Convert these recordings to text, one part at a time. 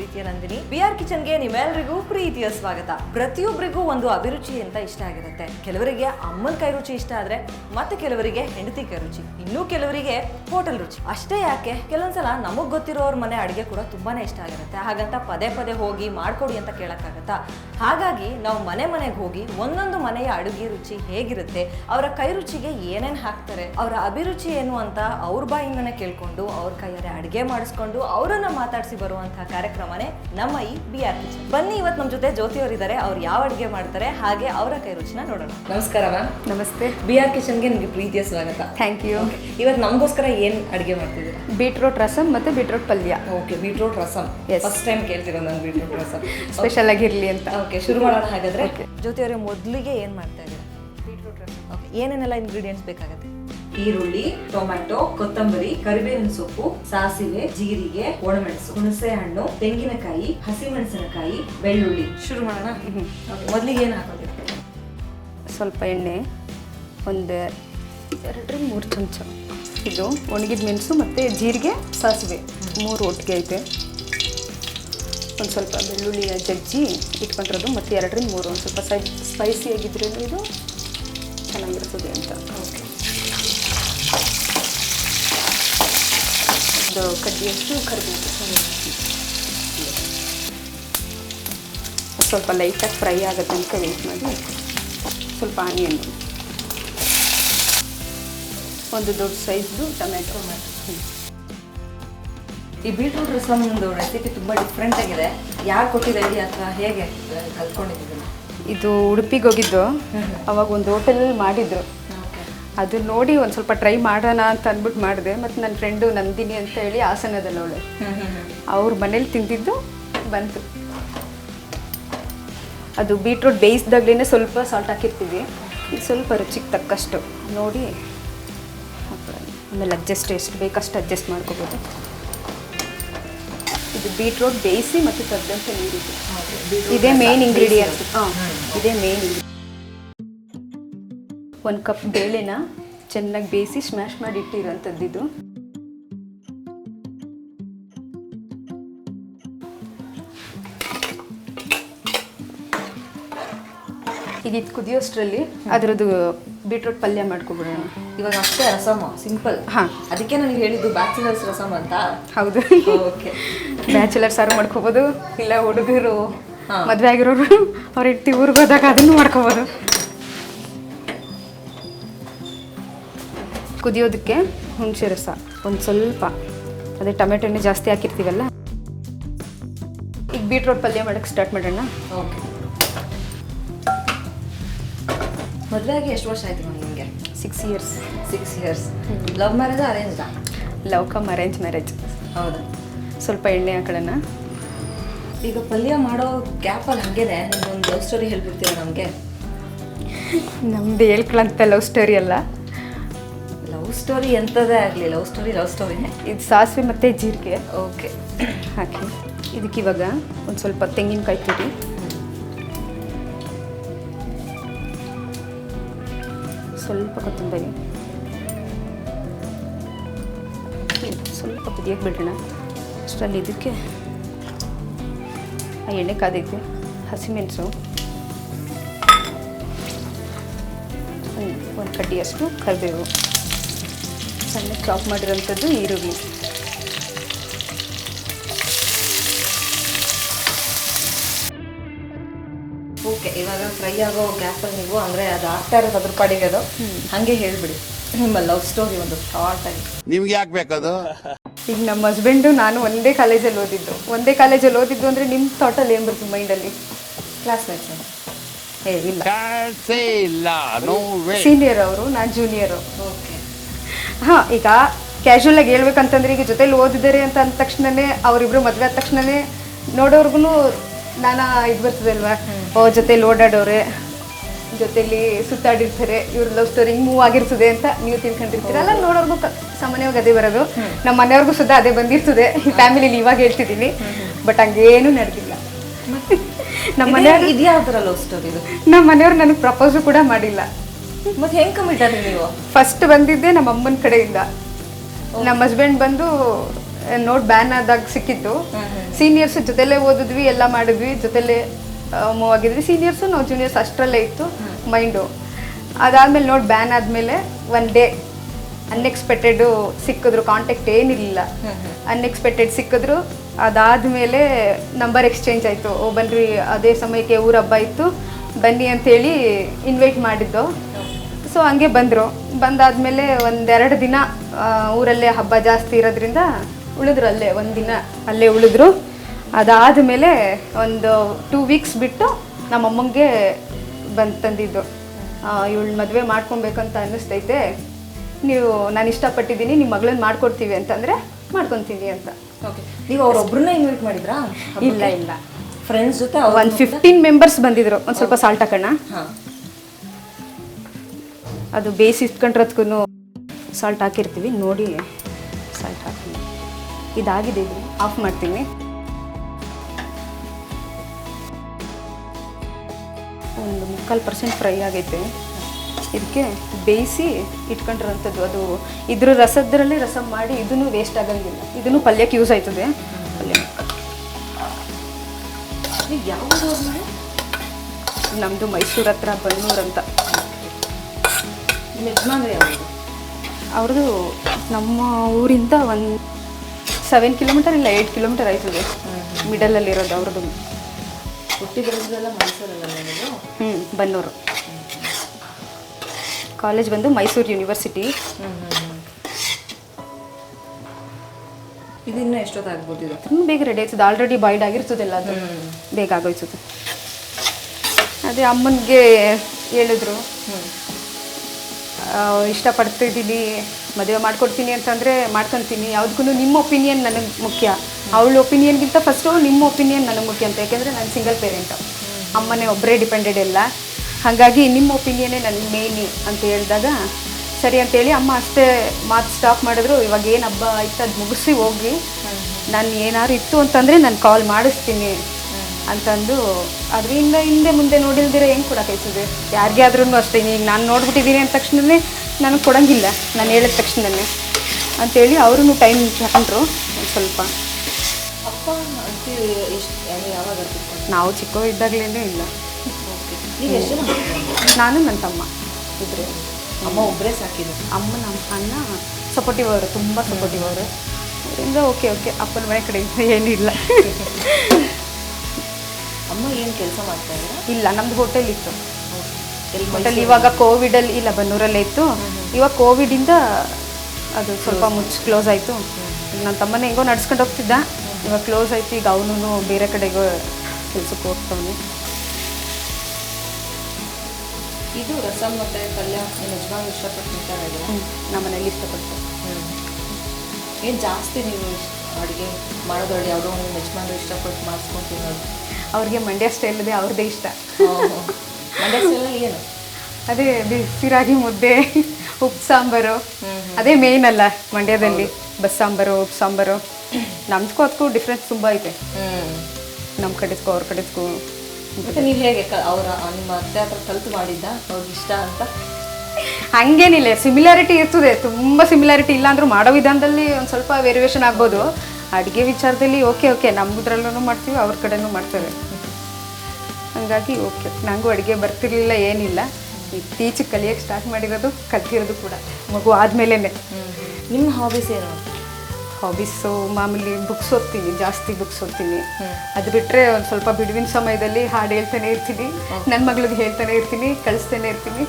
ಪ್ರೀತಿಯ Nandini. B R ಕಿಚನ್ಗೆ ನಿಮ್ಮೆಲ್ಲರಿಗೂ ಪ್ರೀತಿಯ ಸ್ವಾಗತ. ಪ್ರತಿಯೊಬ್ಬರಿಗೂ ಒಂದು ಅಭಿರುಚಿ ಅಂತ ಇಷ್ಟ ಆಗಿರುತ್ತೆ. ಕೆಲವರಿಗೆ ಅಮ್ಮನ ಕೈ ರುಚಿ ಇಷ್ಟ ಆದ್ರೆ ಮತ್ತೆ ಕೆಲವರಿಗೆ ಹೆಂಡತಿ ಕೈ ರುಚಿ. ಇನ್ನೂ ಕೆಲವರಿಗೆ ಹೋಟೆಲ್ ರುಚಿ. ಅಷ್ಟೇ ಯಾಕೆ? ಕೆಲವೊಂದ್ಸಲ ನಮಗ್ ಗೊತ್ತಿರೋರ್ ಮನೆ ಅಡಿಗೆ ಕೂಡ ತುಂಬಾನೇ ಇಷ್ಟ ಆಗಿರುತ್ತೆ. ಹಾಗಂತ ಪದೇ ಪದೇ ಹೋಗಿ ಮಾಡ್ಕೊಡಿ ಅಂತ ಕೇಳಕ್ಕಾಗತ್ತಾ? ಹಾಗಾಗಿ ನಾವು ಮನೆ ಮನೆಗೆ ಹೋಗಿ ಒಂದೊಂದು ಮನೆಯ ಅಡುಗೆ ರುಚಿ ಹೇಗಿರುತ್ತೆ, ಅವರ ಕೈ ರುಚಿಗೆ ಏನೇನ್ ಹಾಕ್ತಾರೆ, ಅವರ ಅಭಿರುಚಿ ಏನು ಅಂತ ಅವ್ರ ಬಾಯಿಂದನೇ ಕೇಳ್ಕೊಂಡು ಅವ್ರ ಕೈಯಾರೆ ಅಡುಗೆ ಮಾಡಿಸ್ಕೊಂಡು ಅವರನ್ನ ಮಾತಾಡಿಸಿ ಬರುವಂತಹ ಕಾರ್ಯಕ್ರಮನೇ ನಮ್ಮ ಈ ಬಿ ಆರ್ ಕಿಚನ್ ಬನ್ನಿ ಇವತ್ತು ನಮ್ಮ ಜೊತೆ ಜ್ಯೋತಿ ಅವರಿದ್ದಾರೆ. ಅವ್ರು ಯಾವ ಅಡುಗೆ ಮಾಡ್ತಾರೆ ಹಾಗೆ ಅವರ ಕೈ ರುಚಿನ ನೋಡೋಣ. ನಮಸ್ಕಾರ ಮ್ಯಾಮ್. ನಮಸ್ತೆ. ಬಿ ಆರ್ ಕಿಚನ್ಗೆ ನಿಮಗೆ ಪ್ರೀತಿಯ ಸ್ವಾಗತ. ಥ್ಯಾಂಕ್ ಯು ಇವತ್ತು ನಮಗೋಸ್ಕರ ಏನು ಅಡುಗೆ ಮಾಡ್ತಿದ್ದೀರಾ? ಬೀಟ್ರೋಟ್ ರಸಮ್ ಮತ್ತು ಬೀಟ್ರೋಟ್ ಪಲ್ಯ. Okay beetroot rasam. First time ಕೇಳ್ತಿರೋ ನಾನು ಬೀಟ್ರೋಟ್ ರಸಮ್ ಸ್ಪೆಷಲ್ ಆಗಿರಲಿ ಅಂತ. ಓಕೆ ಶುರು ಮಾಡೋಣ ಹಾಗಾದ್ರೆ. ಜ್ಯೋತಿ ಅವರೇ ಮೊದಲಿಗೆ ಏನು ಮಾಡ್ತಾ ಇದ್ದೀರಾ? ಓಕೆ ಏನೇನೆಲ್ಲ ಇಂಗ್ರೀಡಿಯೆಂಟ್ಸ್ ಬೇಕಾಗುತ್ತೆ? ಈರುಳ್ಳಿ ಟೊಮ್ಯಾಟೊ ಕೊತ್ತಂಬರಿ ಕರಿಬೇವಿನ ಸೊಪ್ಪು ಸಾಸಿವೆ ಜೀರಿಗೆ ಒಣಮೆಣಸು ಹುಣಸೆ ಹಣ್ಣು ತೆಂಗಿನಕಾಯಿ ಹಸಿಮೆಣಸಿನಕಾಯಿ ಬೆಳ್ಳುಳ್ಳಿ. ಶುರು ಮಾಡೋಣ? ಮೊದಲಿಗೆ ಏನು ಹಾಕೋದು? ಸ್ವಲ್ಪ ಎಣ್ಣೆ ಒಂದು ಎರಡರಿಂದ ಮೂರು ಚಮಚ. ಇದು ಒಣಗಿದ ಮೆಣಸು ಮತ್ತು ಜೀರಿಗೆ ಸಾಸಿವೆ. ಮೂರು ಒಟ್ಟಿಗೆ ಐತೆ. ಒಂದು ಸ್ವಲ್ಪ ಬೆಳ್ಳುಳ್ಳಿಯ ಜಜ್ಜಿ ಇಟ್ಕೊಂಡಿರೋದು ಮತ್ತು ಎರಡರಿಂದ ಮೂರು. ಒಂದು ಸ್ವಲ್ಪ ಸೈ ಸ್ಪೈಸಿ ಆಗಿದ್ರೆ ಇದು ಚೆನ್ನಾಗಿರ್ತದೆ ಅಂತ. ಓಕೆ ಒಂದು ಕಡ್ಡಿಯಷ್ಟು ಕರಿಬೇಕು ಸ್ವಲ್ಪ ಲೈಟಾಗಿ ಫ್ರೈ ಆಗುತ್ತೆ ಅಂತ ವೇಟ್ ಮಾಡಿ ಸ್ವಲ್ಪ ಆನಿಯನ್ ಒಂದು ದೊಡ್ಡ ಸೈಜ್ದು ಟೊಮೆಟೊ ಈ ಬೀಟ್ರೂಟ್ ರಸಮ್ದು ರೆಸಿಪಿ ತುಂಬ ಡಿಫ್ರೆಂಟ್ ಆಗಿದೆ. ಯಾರು ಕೊಟ್ಟಿದ್ದ ಇಲ್ಲಿ ಅಥವಾ ಹೇಗೆ ಕಲ್ತ್ಕೊಂಡಿದ್ದೀವಿ ಇದು ಉಡುಪಿಗೆ ಹೋಗಿದ್ದು. ಅವಾಗ ಒಂದು ಹೋಟೆಲಲ್ಲಿ ಮಾಡಿದ್ರು. ಅದು ನೋಡಿ ಒಂದು ಸ್ವಲ್ಪ ಟ್ರೈ ಮಾಡೋಣ ಅಂತ ಅಂದ್ಬಿಟ್ಟು ಮಾಡಿದೆ. ಮತ್ತು ನನ್ನ ಫ್ರೆಂಡು ನಂದಿನಿ ಅಂತ ಹೇಳಿ ಹಾಸನದಲ್ಲಿ ಅವಳು. ಅವ್ರ ಮನೇಲಿ ತಿಂದಿದ್ದು ಬಂತು. ಅದು ಬೀಟ್ರೂಟ್ ಬೇಯಿಸಿದಾಗ್ಲೇ ಸ್ವಲ್ಪ ಸಾಲ್ಟ್ ಹಾಕಿರ್ತೀವಿ. ಸ್ವಲ್ಪ ರುಚಿಗೆ ತಕ್ಕಷ್ಟು. ನೋಡಿ. ಆಮೇಲೆ ಅಡ್ಜಸ್ಟ್ ಎಷ್ಟು ಬೇಕಷ್ಟು ಅಡ್ಜಸ್ಟ್ ಮಾಡ್ಕೋಬೋದು. ಇದು ಬೀಟ್ರೂಟ್ ಬೇಯಿಸಿ ಮತ್ತು ತದ್ದಂಥ ನೀರಿದೆ ಇದೇ ಮೇನ್ ಇಂಗ್ರೀಡಿಯೆಂಟ್ ಹಾಂ ಇದೇ ಮೇನ್ ಒಂದು ಕಪ್ ಬೇಳೆನ ಚೆನ್ನಾಗಿ ಬೇಯಿಸಿ ಸ್ಮ್ಯಾಶ್ ಮಾಡಿ ಇಟ್ಟಿರೋಂಥದ್ದು ಇದು. ಈಗ ಇದು ಕುದಿಯೋಷ್ಟರಲ್ಲಿ ಅದರದ್ದು ಬೀಟ್ರೂಟ್ ಪಲ್ಯ ಮಾಡ್ಕೊಬಿಡೋಣ. ಇವಾಗ ಅಷ್ಟೇ ರಸಮ ಸಿಂಪಲ್. ಹಾಂ. ಅದಕ್ಕೆ ನನಗೆ ಹೇಳಿದ್ದು ಬ್ಯಾಚುಲರ್ಸ್ ರಸಮ್ ಅಂತ. ಹೌದು. ಓಕೆ. ಬ್ಯಾಚುಲರ್ ಸಾರು ಮಾಡ್ಕೋಬೋದು? ಇಲ್ಲ ಹುಡುಗರು. ಮದುವೆ ಆಗಿರೋರು ಅವ್ರ ಇಟ್ಟು ಊರಿಗೆ ಹೋದಾಗ ಅದನ್ನು ಮಾಡ್ಕೋಬೋದು. ಕುದಿಯೋದಕ್ಕೆ ಹುಣಸೆ ರಸ. ಒಂದು ಸ್ವಲ್ಪ. ಅದೇ ಟೊಮೆಟೊ ಎಣ್ಣೆ ಜಾಸ್ತಿ ಹಾಕಿರ್ತೀವಲ್ಲ? ಈಗ ಬೀಟ್ರೋಟ್ ಪಲ್ಯ ಮಾಡೋಕ್ಕೆ ಸ್ಟಾರ್ಟ್ ಮಾಡೋಣ. ಓಕೆ. ಮದುವೆಯಾಗಿ ಎಷ್ಟು ವರ್ಷ ಆಯ್ತು ನಿಮಗೆ? Six years six years love marriage arrange love come arrange marriage ಹೌದು. ಸ್ವಲ್ಪ ಎಣ್ಣೆ ಹಾಕೊಳ್ಳೋಣ. ಈಗ ಪಲ್ಯ ಮಾಡೋ ಗ್ಯಾಪಲ್ಲಿ ನಿಮ್ಗೆ ನಿಮ್ಗೊಂದು ಲವ್ ಸ್ಟೋರಿ ಹೇಳ್ಬಿಡ್ತೀರಾ ನಮಗೆ? ನಮ್ದು ಹೇಳ್ಕೊಳಂತ ಲವ್ ಸ್ಟೋರಿ ಅಲ್ಲ. ಲವ್ ಸ್ಟೋರಿ ಎಂಥದೇ ಆಗಲಿ ಲವ್ ಸ್ಟೋರಿ ಲವ್ ಸ್ಟೋರಿನೇ ಇದು ಸಾಸಿವೆ ಮತ್ತು ಜೀರಿಗೆ. ಓಕೆ ಹಾಕಿ ಇದಕ್ಕೆ ಇವಾಗ ಒಂದು ಸ್ವಲ್ಪ ತೆಂಗಿನಕಾಯಿ ತುರಿ ಸ್ವಲ್ಪ ಕೊತ್ತಂಬರಿ. ಸ್ವಲ್ಪ ಕುದಿಯಕ್ಕೆ ಬಿಡೋಣ. ಅಷ್ಟರಲ್ಲಿ ಇದಕ್ಕೆ ಆ ಎಣ್ಣೆ ಕಾದೈತೆ ಹಸಿಮೆಣಸು. ಒಂದು ಕಡ್ಡಿಯಷ್ಟು ಕರಿಬೇವು. ಸಣ್ಣ ಚಾಪ್ ಮಾಡಿರೋಂಥದ್ದು ಈರುಳ್ಳಿ. ಓಕೆ ಇವಾಗ ಫ್ರೈ ಆಗೋ ಗ್ಯಾಪಲ್ಲಿ ನೀವು ಅಂದರೆ ಅದು ಆಗ್ತಾ ಇರೋದು ಅದ್ರ ಪಾಡಿಗೆ ಅದು ಹಾಗೆ ಹೇಳ್ಬಿಡಿ. ನಿಮ್ಮ ಲವ್ ಸ್ಟೋರಿ ಒಂದು ಶಾರ್ಟ್ ಆಗಿ. ನಿಮ್ಗೆ ಯಾಕೆ ಬೇಕದು? ಈಗ ನಮ್ಮ ಹಸ್ಬೆಂಡು ನಾನು ಒಂದೇ ಕಾಲೇಜಲ್ಲಿ ಓದಿದ್ದು. ಒಂದೇ ಕಾಲೇಜಲ್ಲಿ ಓದಿದ್ದು ಅಂದರೆ ನಿಮ್ಮ ಥಾಟಲ್ಲಿ ಏನು ಬರ್ತದೆ ಮೈಂಡಲ್ಲಿ ಕ್ಲಾಸ್ಮೇಟ್ಸ್ ಏ ಇಲ್ಲ. ಸೀನಿಯರ್ ಅವರು ನಾನು ಜೂನಿಯರು ಓಕೆ ಹಾಂ ಈಗ ಕ್ಯಾಶುವಲ್ ಆಗಿ ಹೇಳ್ಬೇಕಂತಂದ್ರೆ ಈಗ ಜೊತೆಲಿ ಓದಿದ್ದಾರೆ ಅಂತ ಅಂದ ತಕ್ಷಣನೇ ಅವರಿಬ್ರು ಮದುವೆ ಆದ ತಕ್ಷಣನೇ ನೋಡೋರ್ಗು ನಾನಾ ಇದು ಬರ್ತದಲ್ವಾ ಓ ಜೊತೆಲಿ ಓಡಾಡೋರೆ ಜೊತೆಲಿ ಸುತ್ತಾಡಿರ್ತಾರೆ ಇವ್ರ ಲವ್ ಸ್ಟೋರಿ ಹಿಂಗೆ ಮೂವ್ ಆಗಿರ್ತದೆ ಅಂತ ನೀವು ತಿಳ್ಕೊಂಡಿರ್ತೀರಲ್ಲ ನೋಡೋರ್ಗು ಸಾಮಾನ್ಯವಾಗಿ ಅದೇ ಬರೋದು. ನಮ್ಮ ಮನೆಯವ್ರಿಗೂ ಸುದ್ದ ಅದೇ ಬಂದಿರ್ತದೆ. ಈ ಫ್ಯಾಮಿಲಿಲಿ ಇವಾಗ ಹೇಳ್ತಿದ್ದೀನಿ. ಬಟ್ ಹಂಗೇನು ನಡೆದಿಲ್ಲ. ನಮ್ಮ ಮನೆಯವ್ರು ಇದು ಯಾವ ಥರ ಲವ್ ಸ್ಟೋರಿ ನಮ್ಮ ಮನೆಯವ್ರು ನನಗೆ ಪ್ರಪೋಸು ಕೂಡ ಮಾಡಿಲ್ಲ. ಮತ್ತೆ ಹೆಂಗೆ ಕಮಿಟ್ ಆದ್ರಿ ನೀವು? ಫಸ್ಟ್ ಬಂದಿದ್ದೆ ನಮ್ಮ ಅಮ್ಮನ ಕಡೆಯಿಂದ. ನಮ್ಮ ಹಸ್ಬೆಂಡ್ ಬಂದು ನೋಟ್ ಬ್ಯಾನ್ ಆದಾಗ ಸಿಕ್ಕಿತ್ತು. ಸೀನಿಯರ್ಸ್ ಜೊತೆಲೇ ಓದಿದ್ವಿ ಎಲ್ಲ ಮಾಡಿದ್ವಿ. ಜೊತೆಲೇ ಮೂವ್ ಆಗಿದ್ವಿ. ಸೀನಿಯರ್ಸು ನಾವು ಜೂನಿಯರ್ಸ್ ಅಷ್ಟರಲ್ಲೇ ಇತ್ತು ಮೈಂಡು ಅದಾದ್ಮೇಲೆ ನೋಟ್ ಬ್ಯಾನ್ ಆದಮೇಲೆ ಒನ್ ಡೇ ಅನ್ಎಕ್ಸ್ಪೆಕ್ಟೆಡು ಸಿಕ್ಕಿದ್ರು. ಕಾಂಟ್ಯಾಕ್ಟ್ ಏನಿರಲಿಲ್ಲ. ಅನ್ಎಕ್ಸ್ಪೆಕ್ಟೆಡ್ ಸಿಕ್ಕಿದ್ರು. ಅದಾದಮೇಲೆ ನಂಬರ್ ಎಕ್ಸ್ಚೇಂಜ್ ಆಯಿತು. ಓ ಬನ್ರಿ ಅದೇ ಸಮಯಕ್ಕೆ ಊರ ಹಬ್ಬ ಇತ್ತು. ಬನ್ನಿ ಅಂತೇಳಿ ಇನ್ವೈಟ್ ಮಾಡಿದ್ದು. ಸೊ ಹಂಗೆ ಬಂದರು. ಬಂದಾದಮೇಲೆ ಒಂದೆರಡು ದಿನ ಊರಲ್ಲೇ ಹಬ್ಬ ಜಾಸ್ತಿ ಇರೋದ್ರಿಂದ ಉಳಿದ್ರು ಅಲ್ಲೇ ಒಂದು ದಿನ ಅಲ್ಲೇ ಉಳಿದ್ರು. ಅದಾದ ಮೇಲೆ ಒಂದು ಟೂ ವೀಕ್ಸ್ ಬಿಟ್ಟು ನಮ್ಮ ಅಮ್ಮಂಗೆ ಬಂದು ತಂದಿದ್ದು. ಇವಳು ಮದುವೆ ಮಾಡ್ಕೊಬೇಕಂತ ಅನ್ನಿಸ್ತೈತೆ. ನೀವು ನಾನು ಇಷ್ಟಪಟ್ಟಿದ್ದೀನಿ ನಿಮ್ಮ ಮಗಳನ್ನ ಮಾಡ್ಕೊಡ್ತೀವಿ ಅಂತಂದರೆ ಮಾಡ್ಕೊತೀನಿ ಅಂತ. ಓಕೆ ನೀವು ಅವ್ರೊಬ್ಬರನ್ನ ಇನ್ವೈಟ್ ಮಾಡಿದ್ರಾ? ಇಲ್ಲ ಇಲ್ಲ. ಫ್ರೆಂಡ್ಸ್ ಜೊತೆ ಒಂದು ಫಿಫ್ಟೀನ್ ಮೆಂಬರ್ಸ್ ಬಂದಿದ್ರು. ಒಂದು ಸ್ವಲ್ಪ ಸಾಲ್ಟ್ ಹಾಕೋಣ? ಅದು ಬೇಯಿಸಿ ಇಟ್ಕೊಂಡ್ರದ್ಗೂ ಸಾಲ್ಟ್ ಹಾಕಿರ್ತೀವಿ. ನೋಡಿ ಸಾಲ್ಟ್ ಹಾಕಿ. ಇದಾಗಿದೆ ಇದು. ಆಫ್ ಮಾಡ್ತೀನಿ. ಒಂದು ಮುಕ್ಕಾಲು ಪರ್ಸೆಂಟ್ ಫ್ರೈ ಆಗೈತೆ. ಇದಕ್ಕೆ ಬೇಯಿಸಿ ಇಟ್ಕೊಂಡಿರೋಂಥದ್ದು. ಅದು ಇದ್ರ ರಸದ್ರಲ್ಲೇ ರಸ ಮಾಡಿ ಇದನ್ನು ವೇಸ್ಟ್ ಆಗಂಗಿಲ್ಲ. ಇದನ್ನು ಪಲ್ಯಕ್ಕೆ ಯೂಸ್ ಆಯ್ತದೆ. ಯಾವುದು ಅಂದರೆ ನಮ್ಮದು ಮೈಸೂರು ಹತ್ರ ಬನ್ನೂರು ಅಂತ ಯಜಮಾನ್ರಿ ಯಾವುದು ಅವ್ರದ್ದು ನಮ್ಮ ಊರಿಂದ ಒಂದು ಸೆವೆನ್ ಕಿಲೋಮೀಟರ್ ಇಲ್ಲ ಏಯ್ಟ್ ಕಿಲೋಮೀಟರ್ ಆಯ್ತದೆ. ಮಿಡಲಲ್ಲಿ ಇರೋದು ಅವ್ರದ್ದು ಹುಟ್ಟಿ ಬೆಳೆದೆಲ್ಲ ಮೈಸೂರಲ್ಲ ಹ್ಞೂ ಬನ್ನೂರು ಕಾಲೇಜ್ ಬಂದು ಮೈಸೂರು ಯೂನಿವರ್ಸಿಟಿ ಇದು ಇನ್ನೂ ಎಷ್ಟೊತ್ತಾಗ್ಬೋದು ಇದು ತುಂಬ ಬೇಗ ರೆಡಿ ಆಯ್ತದೆ ಆಲ್ರೆಡಿ ಬಾಯ್ಡ್ ಆಗಿರ್ತದೆಲ್ಲ ಅದು. ಬೇಗ ಆಗೋಯ್ತದೆ. ಅದೇ ಅಮ್ಮನಿಗೆ ಹೇಳಿದ್ರು. ಇಷ್ಟಪಡ್ತಿದ್ದೀನಿ ಮದುವೆ ಮಾಡ್ಕೊಡ್ತೀನಿ ಅಂತಂದರೆ ಮಾಡ್ಕೊತೀನಿ. ಯಾವುದಕ್ಕೂ ನಿಮ್ಮ ಒಪಿನಿಯನ್ ನನಗೆ ಮುಖ್ಯ. ಅವಳ ಒಪಿನಿಯನ್ಗಿಂತ ಫಸ್ಟು ನಿಮ್ಮ ಒಪಿನಿಯನ್ ನನಗೆ ಮುಖ್ಯ ಅಂತ. ಯಾಕೆಂದರೆ ನಾನು ಸಿಂಗಲ್ ಪೇರೆಂಟು ಅಮ್ಮನೇ ಒಬ್ಬರೇ ಡಿಪೆಂಡೆಡ್ ಇಲ್ಲ ಹಾಗಾಗಿ ನಿಮ್ಮ ಒಪಿನಿಯನ್ನೇ ನನಗೆ ಮೇಯ್ನಿ ಅಂತ ಹೇಳಿದಾಗ ಸರಿ ಅಂತೇಳಿ ಅಮ್ಮ ಅಷ್ಟೇ ಮಾತು ಸ್ಟಾಪ್ ಮಾಡಿದ್ರು. ಇವಾಗ ಏನು ಹಬ್ಬ ಆಯ್ತು ಅದು ಮುಗಿಸಿ ಹೋಗಿ. ನಾನು ಏನಾದ್ರು ಇತ್ತು ಅಂತಂದರೆ ನಾನು ಕಾಲ್ ಮಾಡಿಸ್ತೀನಿ ಅಂತಂದು. ಅದರಿಂದ ಹಿಂದೆ ಮುಂದೆ ನೋಡಿಲ್ದಿರ ಹೆಂಗೆ ಕೊಡೋಕೈತದೆ ಯಾರಿಗೆ ಆದ್ರೂ ಅಷ್ಟೇ ಈಗ ನಾನು ನೋಡ್ಬಿಟ್ಟಿದ್ದೀನಿ ಅಂದ ತಕ್ಷಣವೇ ನನಗೆ ಕೊಡೋಂಗಿಲ್ಲ ನಾನು ಹೇಳಿದ ತಕ್ಷಣವೇ ಅಂತೇಳಿ ಅವ್ರೂ ಟೈಮ್ ತಗೊಂಡ್ರು ಸ್ವಲ್ಪ. ಅಪ್ಪ ನಾವು ಚಿಕ್ಕವ ಇದ್ದಾಗಲೇ ಇಲ್ಲ. ನಾನು ನನ್ನ ತಮ್ಮ. ಇಬ್ಬರು ಅಮ್ಮ ಒಬ್ಬರೇ ಸಾಕಿದ್ರು ಅಮ್ಮ ನಮ್ಮ ಅಣ್ಣ ಸಪೋರ್ಟಿವ್ ಅವರು ತುಂಬ ಸಪೋರ್ಟಿವ್ ಅವರು. ಅದರಿಂದ ಓಕೆ ಓಕೆ ಅಪ್ಪನ ಮನೆ ಕಡೆ ಏನಿಲ್ಲ. ಅಮ್ಮ ಏನು ಕೆಲಸ ಮಾಡ್ತಾ ಇದ್ದೀರಾ? ಇಲ್ಲ ನಮ್ದು ಹೋಟೆಲ್ ಇತ್ತು. ಹೋಟೆಲ್ ಇವಾಗ ಕೋವಿಡಲ್ಲಿ ಇಲ್ಲ ಬನ್ನೂರಲ್ಲೇ ಇತ್ತು. ಇವಾಗ ಕೋವಿಡಿಂದ ಅದು ಸ್ವಲ್ಪ ಮುಚ್ಚಿ ಕ್ಲೋಸ್ ಆಯಿತು. ನನ್ನ ತಮ್ಮನೇ ಹೆಂಗೋ ನಡ್ಸ್ಕೊಂಡು ಹೋಗ್ತಿದ್ದ. ಇವಾಗ ಕ್ಲೋಸ್ ಆಯ್ತು. ಈಗ ಅವನು ಬೇರೆ ಕಡೆಗೂ ಕೆಲಸಕ್ಕೆ ಹೋಗ್ತಾವನೆ. ಇದು ರಸಮ್ ಮತ್ತೆ ಪಲ್ಯ ನಿಮ್ಮ ಯಜಮಾನ್ ಇಷ್ಟಪಟ್ಟು ತಿಂತಾ ಇದ್ದೀರಾ ನಮ್ಮ ಮನೇಲಿ ಇಷ್ಟಪಟ್ಟು ಏನು ಜಾಸ್ತಿ ನೀವು ಅಡುಗೆ ಮಾಡೋದ್ರಲ್ಲಿ ಯಾವುದೋ ಒಂದು ಯಜಮಾನರು ಇಷ್ಟಪಟ್ಟು ಮಾಡಿಸ್ಕೊಂಡು ತಿನ್ನೋದು? ಅವ್ರಿಗೆ ಮಂಡ್ಯ ಸ್ಟೈಲ್ ಇದೆ ಅವ್ರದ್ದೇ ಇಷ್ಟ. ಮಂಡ್ಯ ಸ್ಟೈಲಲ್ಲಿ ಏನು? ಅದೇ ಬಿಸಿ ರಾಗಿ ಮುದ್ದೆ ಉಪ್ಪು ಸಾಂಬಾರು. ಅದೇ ಮೇಯ್ನ್ ಅಲ್ಲ ಮಂಡ್ಯದಲ್ಲಿ. ಬಸ್ ಸಾಂಬಾರು ಉಪ್ಪು ಸಾಂಬಾರು. ನಮ್ಸ್ಕೋದಕ್ಕೂ ಅದಕ್ಕೂ ಡಿಫ್ರೆನ್ಸ್ ತುಂಬ ಐತೆ. ನಮ್ಮ ಕಡೆಸ್ಕೋ ಅವ್ರ ಕಡೆಸ್ಕೂ. ಮತ್ತೆ ನೀವು ಹೇಗೆ ಅವರ ನಿಮ್ಮ ಅತ್ತೆ ಹತ್ರ ಕಲ್ತು ಮಾಡಿದ್ದ? ಅವ್ರಿಗೆ ಇಷ್ಟ ಅಂತ? ಹಂಗೇನಿಲ್ಲ ಸಿಮಿಲಾರಿಟಿ ಇರ್ತದೆ. ತುಂಬ ಸಿಮಿಲಾರಿಟಿ ಇಲ್ಲ ಅಂದ್ರೂ ಮಾಡೋ ವಿಧಾನದಲ್ಲಿ ಒಂದು ಸ್ವಲ್ಪ ವೇರಿಯೇಷನ್ ಆಗ್ಬೋದು. ಅಡುಗೆ ವಿಚಾರದಲ್ಲಿ ಓಕೆ ಓಕೆ ನಮ್ಮದ್ರಲ್ಲೂ ಮಾಡ್ತೀವಿ ಅವ್ರ ಕಡೆನೂ ಮಾಡ್ತೇವೆ ಹಂಗಾಗಿ ಓಕೆ ನನಗೂ ಅಡುಗೆ ಬರ್ತಿರ್ಲಿಲ್ಲ ಏನಿಲ್ಲ. ಇತ್ತೀಚೆಗೆ ಕಲಿಯೋಕ್ಕೆ ಸ್ಟಾರ್ಟ್ ಮಾಡಿರೋದು ಕಲ್ತಿರೋದು ಕೂಡ. ಮಗು ಆದಮೇಲೆ ನಿಮ್ಮ ಹಾಬೀಸ್ ಏನು? ಹಾಬೀಸು ಮಾಮೂಲಿ ಬುಕ್ಸ್ ಓದ್ತೀನಿ ಜಾಸ್ತಿ ಬುಕ್ಸ್ ಓದ್ತೀನಿ. ಅದು ಬಿಟ್ಟರೆ ಒಂದು ಸ್ವಲ್ಪ ಬಿಡುವಿನ ಸಮಯದಲ್ಲಿ ಹಾಡು ಹೇಳ್ತಾನೆ ಇರ್ತೀನಿ ನನ್ನ ಮಗಳಿಗೆ ಹೇಳ್ತಾನೆ ಇರ್ತೀನಿ ಕಳಿಸ್ತಾನೆ ಇರ್ತೀನಿ.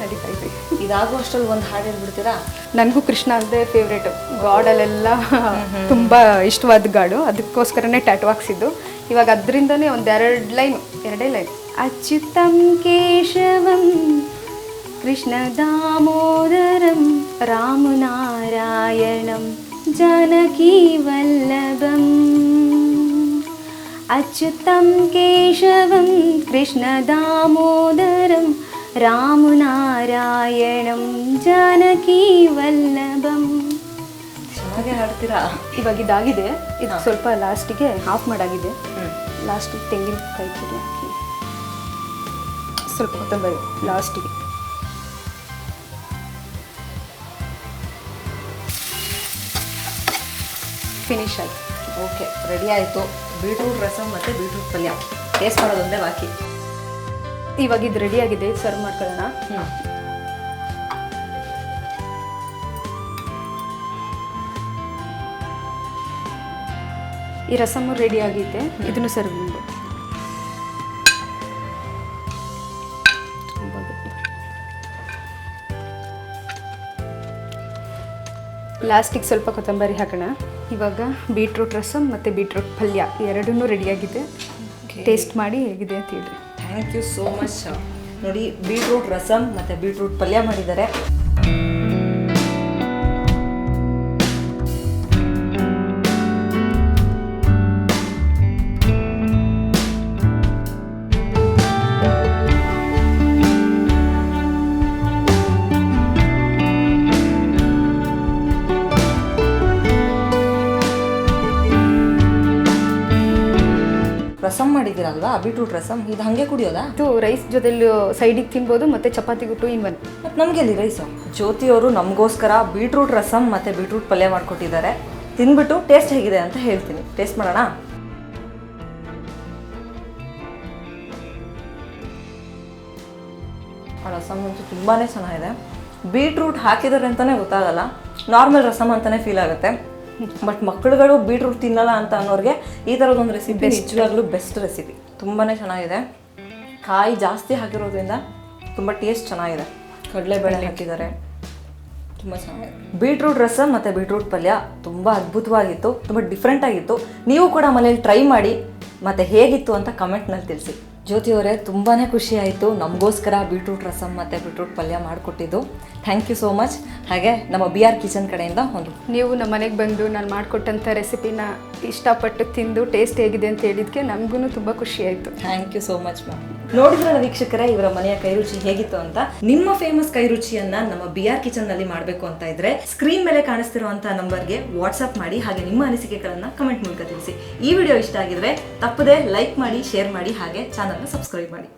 ನಡೀತಾ ಇದೆ ಇದಾಗೋ ಅಷ್ಟರಲ್ಲಿ ಒಂದು ಹಾಡು ಹೇಳ್ಬಿಡ್ತೀರಾ? ನನಗೂ ಕೃಷ್ಣ ಅಲ್ಲದೆ ಫೇವ್ರೇಟು ಗಾಡಲ್ಲೆಲ್ಲ ತುಂಬ ಇಷ್ಟವಾದ ಗಾಡು. ಅದಕ್ಕೋಸ್ಕರನೇ ಟ್ಯಾಟು ಹಾಕ್ಸಿದ್ದು. ಇವಾಗ ಅದರಿಂದನೇ ಒಂದು ಎರಡು ಲೈನ್ ಎರಡೇ ಲೈನ್ ಅಚ್ಯುತಂ ಕೇಶವಂ ಕೃಷ್ಣ ದಾಮೋದರಂ ರಾಮನಾರಾಯಣಂ. ಜಾನಕಿ ವಲ್ಲಭಂ केशवं कृष्णदामोदरं ಕೃಷ್ಣ ದಾಮೋದರಂ ರಾಮನಾರಾಯಣಂ ಜಾನಕಿ ವಲ್ಲಭಂ ಚೆನ್ನಾಗೇ ಹಾಡ್ತೀರಾ? ಇವಾಗ ಇದಾಗಿದೆ. ಇದು ಸ್ವಲ್ಪ ಲಾಸ್ಟಿಗೆ ಆಫ್ ಮಾಡಾಗಿದೆ. ಲಾಸ್ಟಿಗೆ ತೆಂಗಿನಕಾಯಿ ತುರಿ ಹಾಕಿ. ಸ್ವಲ್ಪ ಕೊತ್ತಂಬರಿ ಲಾಸ್ಟಿಗೆ. ಫಿನಿಶ್ ಆಯ್ತು. ಓಕೆ ರೆಡಿ ಆಯಿತು. ಬೀಟ್ರೂಟ್ ರಸಮ್ ಮತ್ತು ಬೀಟ್ರೂಟ್ ಪಲ್ಯ. ಟೇಸ್ಟ್ ಮಾಡೋದೊಂದೇ ಬಾಕಿ. ಇವಾಗ ಇದು ರೆಡಿ ಆಗಿದೆ ಸರ್ವ್ ಮಾಡ್ಕೊಳ್ಳೋಣ. ಈ ರಸಮ್ಮು ರೆಡಿ ಆಗೈತೆ ಇದನ್ನು ಸರ್ವ್ ಮಾಡಿ ಲಾಸ್ಟಿಗೆ ಸ್ವಲ್ಪ ಕೊತ್ತಂಬರಿ ಹಾಕೋಣ. ಇವಾಗ ಬೀಟ್ರೂಟ್ ರಸಮ್ ಮತ್ತು ಬೀಟ್ರೂಟ್ ಪಲ್ಯ ಎರಡನ್ನೂ ರೆಡಿಯಾಗಿದೆ ಟೇಸ್ಟ್ ಮಾಡಿ ಹೇಗಿದೆ ಅಂತ ಹೇಳಿ ಥ್ಯಾಂಕ್ ಯು ಸೋ ಮಚ್ ನೋಡಿ ಬೀಟ್ರೂಟ್ ರಸಮ್ ಮತ್ತು ಬೀಟ್ರೂಟ್ ಪಲ್ಯ ಮಾಡಿದ್ದಾರೆ. ರಸಮ್ ಮಾಡಿದಿರಲ್ವಾ ಬೀಟ್ರೂಟ್ ರಸಮ್ ಇದು ಹಾಗೆ ಕುಡಿಯೋದಾ? ಇದು ರೈಸ್ ಜೊತೆಲಿ ಸೈಡಿಗೆ ತಿನ್ಬೋದು ಮತ್ತೆ ಚಪಾತಿಗೂ ಟು ಇನ್ ಒನ್ ಮತ್ತು ನಮಗೆಲ್ಲಿ ರೈಸು ಜ್ಯೋತಿ ಅವರು ನಮಗೋಸ್ಕರ ಬೀಟ್ರೂಟ್ ರಸಮ್ ಮತ್ತು ಬೀಟ್ರೂಟ್ ಪಲ್ಯ ಮಾಡ್ಕೊಟ್ಟಿದ್ದಾರೆ. ತಿಂದ್ಬಿಟ್ಟು ಟೇಸ್ಟ್ ಹೇಗಿದೆ ಅಂತ ಹೇಳ್ತೀನಿ. ಟೇಸ್ಟ್ ಮಾಡೋಣ? ಆ ರಸಮ್ ಅಂತೂ ತುಂಬಾ ಚೆನ್ನಾಗಿದೆ. ಬೀಟ್ರೂಟ್ ಹಾಕಿದ್ದಾರೆ ಅಂತಲೇ ಗೊತ್ತಾಗಲ್ಲ. ನಾರ್ಮಲ್ ರಸಮ್ ಅಂತಲೇ ಫೀಲ್ ಆಗುತ್ತೆ. ಬಟ್ ಮಕ್ಕಳುಗಳು ಬೀಟ್ರೂಟ್ ತಿನ್ನಲ್ಲ ಅಂತ ಅನ್ನೋರಿಗೆ ಈ ಥರದೊಂದು ರೆಸಿಪಿ ನಿಜವಾಗ್ಲೂ ಬೆಸ್ಟ್ ರೆಸಿಪಿ ತುಂಬಾ ಚೆನ್ನಾಗಿದೆ. ಕಾಯಿ ಜಾಸ್ತಿ ಹಾಕಿರೋದ್ರಿಂದ ತುಂಬ ಟೇಸ್ಟ್ ಚೆನ್ನಾಗಿದೆ. ಕಡಲೆಬೇಳೆ ಹಾಕಿದ್ದಾರೆ. ತುಂಬ ಚೆನ್ನಾಗಿದೆ. ಬೀಟ್ರೂಟ್ ರಸಮ್ ಮತ್ತು ಬೀಟ್ರೂಟ್ ಪಲ್ಯ ತುಂಬ ಅದ್ಭುತವಾಗಿತ್ತು ತುಂಬ ಡಿಫ್ರೆಂಟಾಗಿತ್ತು ನೀವು ಕೂಡ ಮನೇಲಿ ಟ್ರೈ ಮಾಡಿ ಮತ್ತು ಹೇಗಿತ್ತು ಅಂತ ಕಮೆಂಟ್ನಲ್ಲಿ ತಿಳಿಸಿ. ಜ್ಯೋತಿ ಅವರೇ ತುಂಬಾ ಖುಷಿ ಆಯಿತು. ನಮಗೋಸ್ಕರ ಬೀಟ್ರೂಟ್ ರಸಮ್ ಮತ್ತು ಬೀಟ್ರೂಟ್ ಪಲ್ಯ ಮಾಡಿಕೊಟ್ಟಿದ್ದು. ಥ್ಯಾಂಕ್ ಯು ಸೋ ಮಚ್ ಹಾಗೆ ನಮ್ಮ ಬಿ ಆರ್ ಕಿಚನ್ ಕಡೆಯಿಂದ ಒಂದು ನೀವು ನಮ್ಮ ಮನೆಗೆ ಬಂದು ನಾನು ಮಾಡಿಕೊಟ್ಟಂಥ ರೆಸಿಪಿನ ಇಷ್ಟಪಟ್ಟು ತಿಂದು ಟೇಸ್ಟ್ ಹೇಗಿದೆ ಅಂತ ಹೇಳಿದ್ಕೆ ನಮಗೂ ತುಂಬ ಖುಷಿ ಆಯಿತು. Thank you so much ma'am ನೋಡಿದ್ರಲ್ಲ ವೀಕ್ಷಕರೇ ಇವರ ಮನೆಯ ಕೈರುಚಿ ಹೇಗಿತ್ತು ಅಂತ? ನಿಮ್ಮ ಫೇಮಸ್ ಕೈರುಚಿಯನ್ನ ನಮ್ಮ ಬಿ ಆರ್ ಕಿಚನ್ನಲ್ಲಿ ಮಾಡಬೇಕು ಅಂತ ಇದ್ರೆ ಸ್ಕ್ರೀನ್ ಮೇಲೆ ಕಾಣಿಸ್ತಿರುವಂತಹ ನಂಬರ್ಗೆ ವಾಟ್ಸ್ಆಪ್ ಮಾಡಿ ಹಾಗೆ ನಿಮ್ಮ ಅನಿಸಿಕೆಗಳನ್ನ ಕಮೆಂಟ್ ಮೂಲಕ ತಿಳಿಸಿ. ಈ ವಿಡಿಯೋ ಇಷ್ಟ ಆಗಿದ್ರೆ ತಪ್ಪದೆ ಲೈಕ್ ಮಾಡಿ ಶೇರ್ ಮಾಡಿ ಹಾಗೆ ಚಾನಲ್ನ ಸಬ್ಸ್ಕ್ರೈಬ್ ಮಾಡಿ.